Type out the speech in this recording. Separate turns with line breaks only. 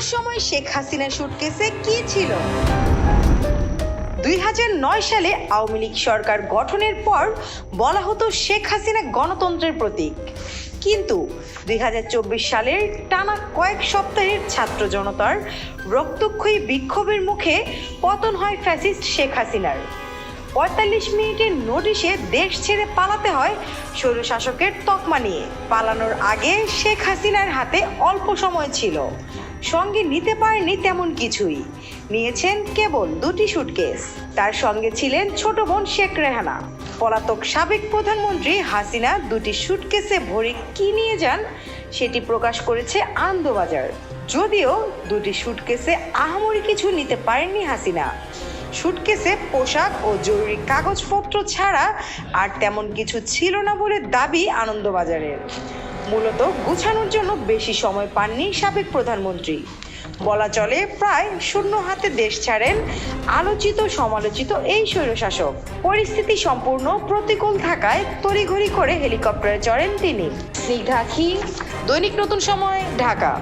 সময় শেখ হাসিনার সুটকেসে কি ছিল? দুই হাজার নয় সালে আওয়ামী লীগ সরকার গঠনের পর বলা হতো শেখ হাসিনা গণতন্ত্রের প্রতীক। কিন্তু দুই হাজার চব্বিশ সালের টানা কয়েক সপ্তাহের ছাত্র জনতার রক্তক্ষয়ী বিক্ষোভের মুখে পতন হয় ফ্যাসিস্ট শেখ হাসিনার। পঁয়তাল্লিশ মিনিটের নোটিশে দেশ ছেড়ে পালাতে হয় স্বৈরশাসকের তকমা নিয়ে। পালানোর আগে শেখ হাসিনার হাতে অল্প সময় ছিল। সঙ্গে নিতে পারেনি তেমন কিছুই। নিয়েছেন কেবল দুটি সুটকেস তার সঙ্গে ছিলেন ছোট বোন শেখ রেহানা। পলাতক সাবেক প্রধানমন্ত্রী হাসিনা দুটি সুটকেসে ভরে কি নিয়ে যান সেটি প্রকাশ করেছে আনন্দবাজার যদিও দুটি সুটকেসে আহামরি কিছু নিতে পারেননি হাসিনা। সুটকেসে পোশাক ও জরুরি কাগজপত্র ছাড়া আর তেমন কিছু ছিল না বলে দাবি আনন্দবাজারের। মূলত গুছানোর জন্য বেশি সময় পাননি সাবেক প্রধানমন্ত্রী। বলা চলে প্রায় শূন্য হাতে দেশ ছাড়েন আলোচিত সমালোচিত এই স্বৈরশাসক। পরিস্থিতি সম্পূর্ণ প্রতিকূল থাকায় তড়িঘড়ি করে হেলিকপ্টারে চড়েন তিনি। দৈনিক নতুন সময়, ঢাকা।